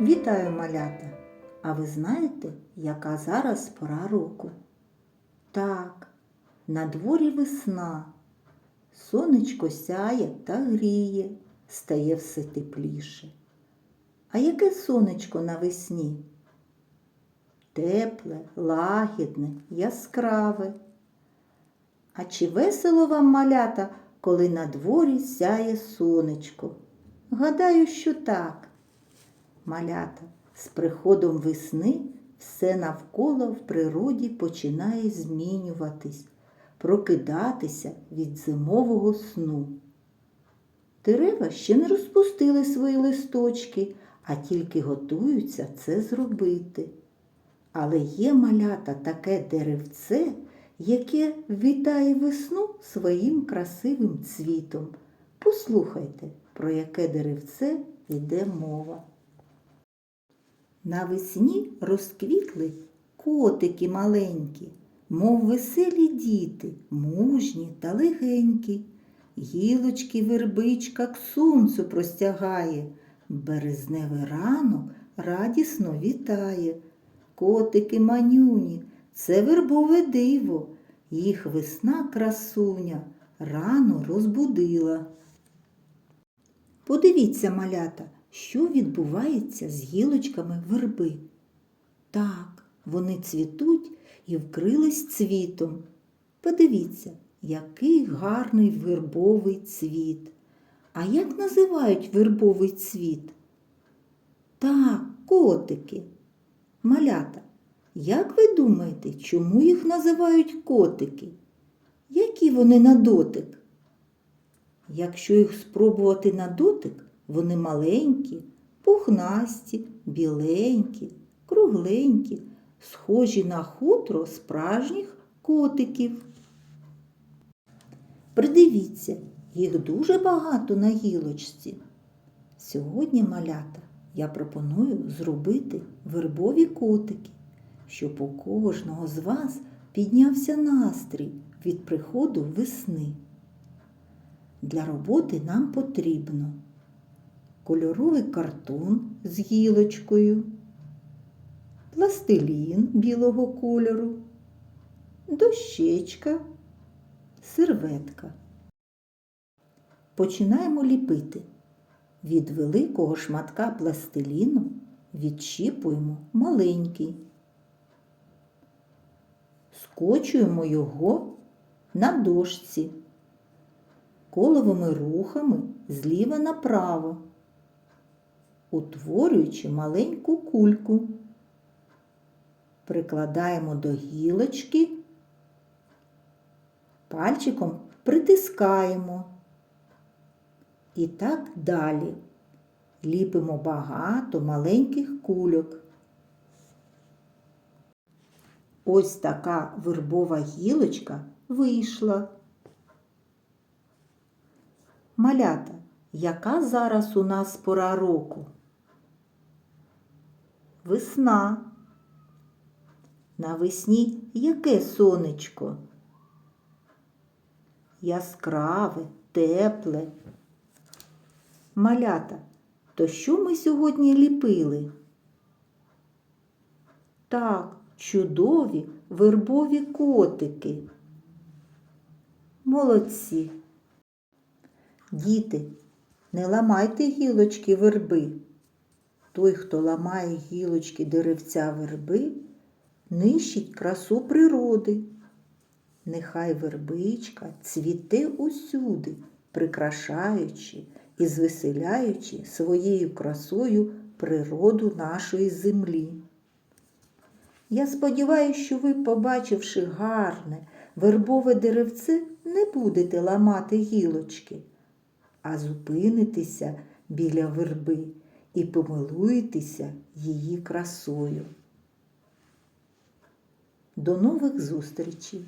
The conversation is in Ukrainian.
Вітаю малята! А ви знаєте, яка зараз пора року? Так, на дворі весна. Сонечко сяє та гріє, стає все тепліше. А яке сонечко навесні? Тепле, лагідне, яскраве. А чи весело вам малята, коли на дворі сяє сонечко? Гадаю, що так. Малята, з приходом весни все навколо в природі починає змінюватись, прокидатися від зимового сну. Дерева ще не розпустили свої листочки, а тільки готуються це зробити. Але є малята таке деревце, яке вітає весну своїм красивим цвітом. Послухайте, про яке деревце йде мова. Навесні розквітли котики маленькі, мов веселі діти, мужні та легенькі. Гілочки вербичка к сонцю простягає, березневий ранок радісно вітає. Котики манюні, це вербове диво, їх весна красуня рано розбудила. Подивіться, малята, що відбувається з гілочками верби. Так, вони цвітуть і вкрились цвітом. Подивіться, який гарний вербовий цвіт. А як називають вербовий цвіт? Так, котики. Малята, як ви думаєте, чому їх називають котики? Які вони на дотик? Якщо їх спробувати на дотик, вони маленькі, пухнасті, біленькі, кругленькі, схожі на хутро справжніх котиків. Придивіться, їх дуже багато на гілочці. Сьогодні, малята, я пропоную зробити вербові котики, щоб у кожного з вас піднявся настрій від приходу весни. Для роботи нам потрібно кольоровий картон з гілочкою, пластилін білого кольору, дощечка, серветка. Починаємо ліпити. Від великого шматка пластиліну відщіпуємо маленький. Скочуємо його на дошці коловими рухами зліва направо, утворюючи маленьку кульку. Прикладаємо до гілочки, пальчиком притискаємо. І так далі. Ліпимо багато маленьких кульок. Ось така вербова гілочка вийшла. Малята, яка зараз у нас пора року? Весна. Навесні яке сонечко? Яскраве, тепле. Малята, то що ми сьогодні ліпили? Так, чудові вербові котики. Молодці. Діти, не ламайте гілочки верби. Той, хто ламає гілочки деревця верби, нищить красу природи. Нехай вербичка цвіте усюди, прикрашаючи і звеселяючи своєю красою природу нашої землі. Я сподіваюся, що ви, побачивши гарне вербове деревце, не будете ламати гілочки, а зупинитеся біля верби і помилуєтеся її красою. До нових зустрічей!